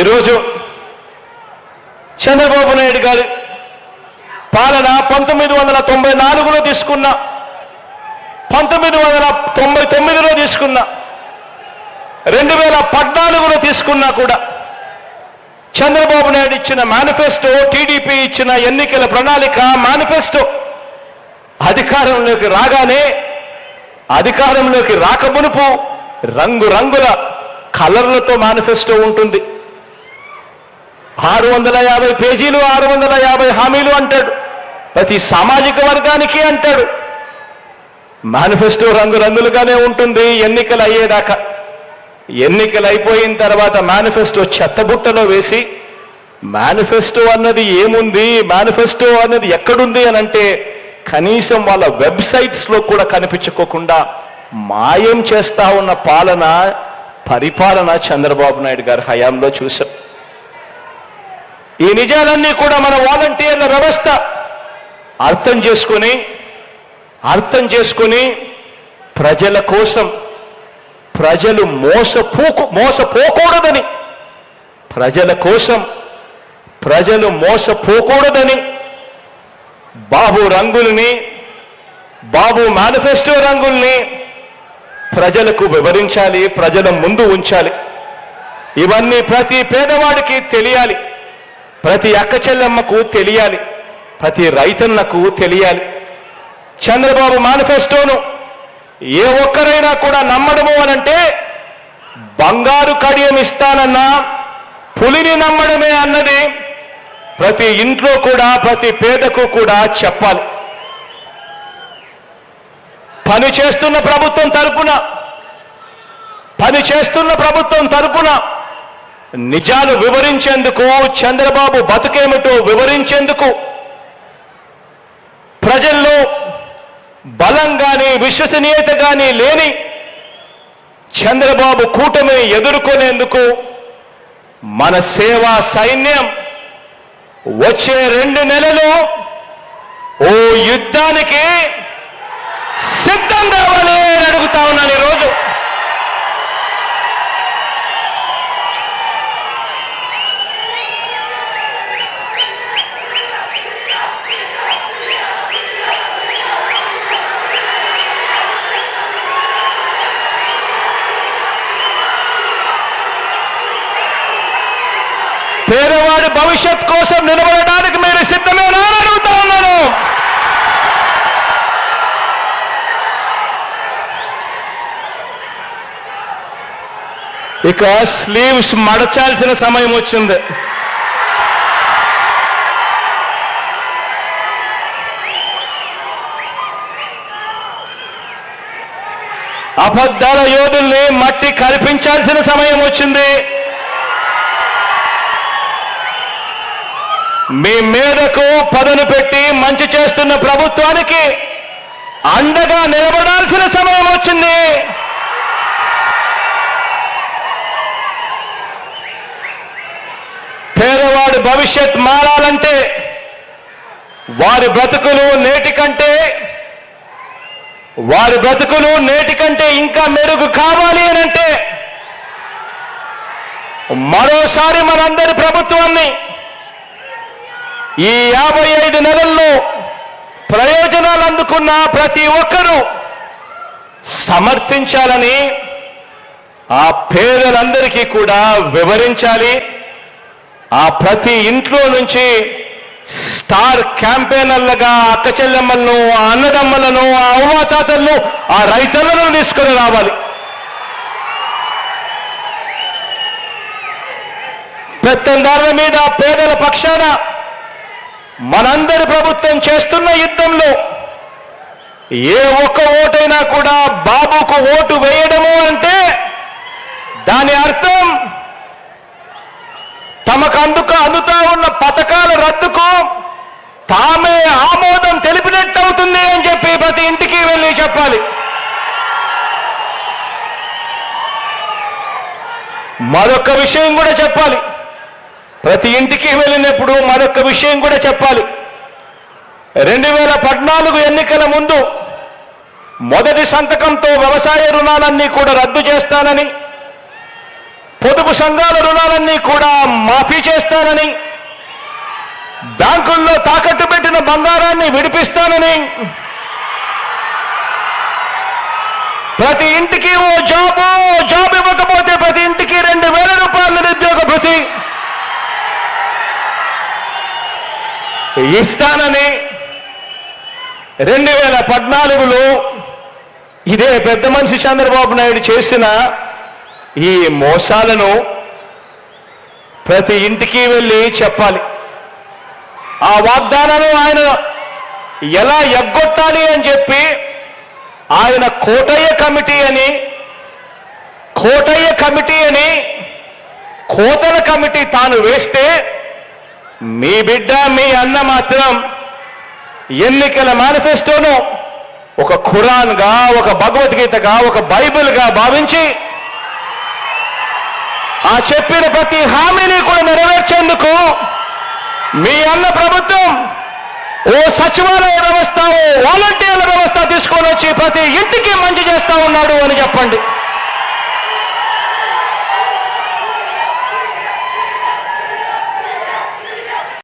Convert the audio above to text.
ఈరోజు చంద్రబాబు నాయుడు గారి పాలన పంతొమ్మిది వందల తొంభై నాలుగులో తీసుకున్న పంతొమ్మిది వందల తొంభై తొమ్మిదిలో తీసుకున్న రెండు వేల పద్నాలుగులో తీసుకున్నా కూడా చంద్రబాబు నాయుడు ఇచ్చిన మేనిఫెస్టో టీడీపీ ఇచ్చిన ఎన్నికల ప్రణాళిక మేనిఫెస్టో అధికారంలోకి రాగానే అధికారంలోకి రాకమునుపు రంగురంగుల కలర్లతో మేనిఫెస్టో ఉంటుంది. ఆరు వందల యాభై పేజీలు ఆరు వందల యాభై హామీలు అంటాడు. ప్రతి సామాజిక వర్గానికి అంటాడు. మేనిఫెస్టో రంగురంగులుగానే ఉంటుంది ఎన్నికలు అయ్యేదాకా. ఎన్నికలు అయిపోయిన తర్వాత మేనిఫెస్టో చెత్తబుట్టలో వేసి మేనిఫెస్టో అన్నది ఏముంది మేనిఫెస్టో అన్నది ఎక్కడుంది అని అంటే కనీసం వాళ్ళ వెబ్సైట్స్లో కూడా కనిపించుకోకుండా మాయం చేస్తా ఉన్న పాలన పరిపాలన చంద్రబాబు నాయుడు గారి హయాంలో చూశాం. ఈ నిజాలన్నీ కూడా మన వాలంటీర్ల వ్యవస్థ అర్థం చేసుకుని అర్థం చేసుకుని ప్రజల కోసం ప్రజలు మోసపోకు మోసపోకూడదని ప్రజల కోసం ప్రజలు మోసపోకూడదని బాబు రంగుల్ని బాబు మేనిఫెస్టో రంగుల్ని ప్రజలకు వివరించాలి ప్రజల ముందు ఉంచాలి. ఇవన్నీ ప్రతి పేదవాడికి తెలియాలి. ప్రతి అక్క చెల్లెమ్మకు తెలియాలి ప్రతి రైతన్నకు తెలియాలి. చంద్రబాబు మేనిఫెస్టోను ఏ ఒక్కరైనా కూడా నమ్మడము అనంటే బంగారు కడియం ఇస్తానన్నా పులిని నమ్మడమే అన్నది ప్రతి ఇంట్లో కూడా ప్రతి పేదకు కూడా చెప్పాలి. పని చేస్తున్న ప్రభుత్వం తరపున పని చేస్తున్న ప్రభుత్వం తరపున నిజాలు వివరించేందుకు చంద్రబాబు బతుకేమిటో వివరించేందుకు ప్రజల్లో బలం కానీ విశ్వసనీయత కానీ లేని చంద్రబాబు కూటమిని ఎదుర్కొనేందుకు మన సేవా సైన్యం వచ్చే రెండు నెలలు ఓ యుద్ధానికి పేదవాడి భవిష్యత్ కోసం నిలబడడానికి మీరు సిద్ధమేనా అడుగుతా ఉన్నాను. ఇక స్లీవ్స్ మడచాల్సిన సమయం వచ్చింది. అబద్ధాల యోధుల్ని మట్టి కల్పించాల్సిన సమయం వచ్చింది. మీ మీదకు పదను పెట్టి మంచి చేస్తున్న ప్రభుత్వానికి అండగా నిలబడాల్సిన సమయం వచ్చింది. పేదవాడి భవిష్యత్ మారాలంటే వారి బ్రతుకులు నేటి కంటే వారి బ్రతుకులు నేటి కంటే ఇంకా మెరుగు కావాలి అని అంటే మరోసారి మనందరి ప్రభుత్వాన్ని ఈ యాభై ఐదు నెలల్లో ప్రయోజనాలు అందుకున్న ప్రతి ఒక్కరూ సమర్థించాలని ఆ పేదలందరికీ కూడా వివరించాలి. ఆ ప్రతి ఇంట్లో నుంచి స్టార్ క్యాంపెయినర్లుగా అక్క చెల్లెమ్మలను ఆ అన్నదమ్మలను ఆ అవ్వాతాతలను ఆ రైతులను తీసుకొని రావాలి. పెత్తందారుల మీద పేదల పక్షాన మనందరి ప్రభుత్వం చేస్తున్న యుద్ధంలో ఏ ఒక్క ఓటైనా కూడా బాబుకు ఓటు వేయడము అంటే దాని అర్థం తమకు అందుకు అందుతా ఉన్న పథకాల రద్దుకు తామే ఆమోదం తెలిపినట్టు అవుతుంది అని చెప్పి ప్రతి ఇంటికి వెళ్ళి చెప్పాలి. మరొక విషయం కూడా చెప్పాలి. ప్రతి ఇంటికి వెళ్ళినప్పుడు మరొక విషయం కూడా చెప్పాలి. రెండు వేల పద్నాలుగు ఎన్నికల ముందు మొదటి సంతకంతో వ్యవసాయ రుణాలన్నీ కూడా రద్దు చేస్తానని పొదుపు సంఘాల రుణాలన్నీ కూడా మాఫీ చేస్తానని బ్యాంకుల్లో తాకట్టు పెట్టిన బంగారాన్ని విడిపిస్తానని ప్రతి ఇంటికి ఓ జాబు ఓ జాబ్ ఇవ్వకపోతే ప్రతి ఇంటికి రెండు వేల ఇస్తానని రెండు వేల పద్నాలుగులో ఇదే పెద్ద మనిషి చంద్రబాబు నాయుడు చేసిన ఈ మోసాలను ప్రతి ఇంటికి వెళ్ళి చెప్పాలి. ఆ వాగ్దానాలు ఆయన ఎలా ఎగ్గొట్టాలి అని చెప్పి ఆయన కోటయ్య కమిటీ అని కోటయ్య కమిటీ అని కోతల కమిటీ తాను వేస్తే మీ బిడ్డ మీ అన్న మాత్రం ఎన్నికల మేనిఫెస్టోను ఒక ఖురాన్గా ఒక భగవద్గీతగా ఒక బైబిల్గా భావించి ఆ చెప్పిన ప్రతి హామీని కూడా నెరవేర్చేందుకు మీ అన్న ప్రభుత్వం ఓ సచివాలయ వ్యవస్థ ఓ వాలంటీర్ల వ్యవస్థ తీసుకొని వచ్చి ప్రతి ఇంటికి మంచి చేస్తా ఉన్నాడు అని చెప్పండి.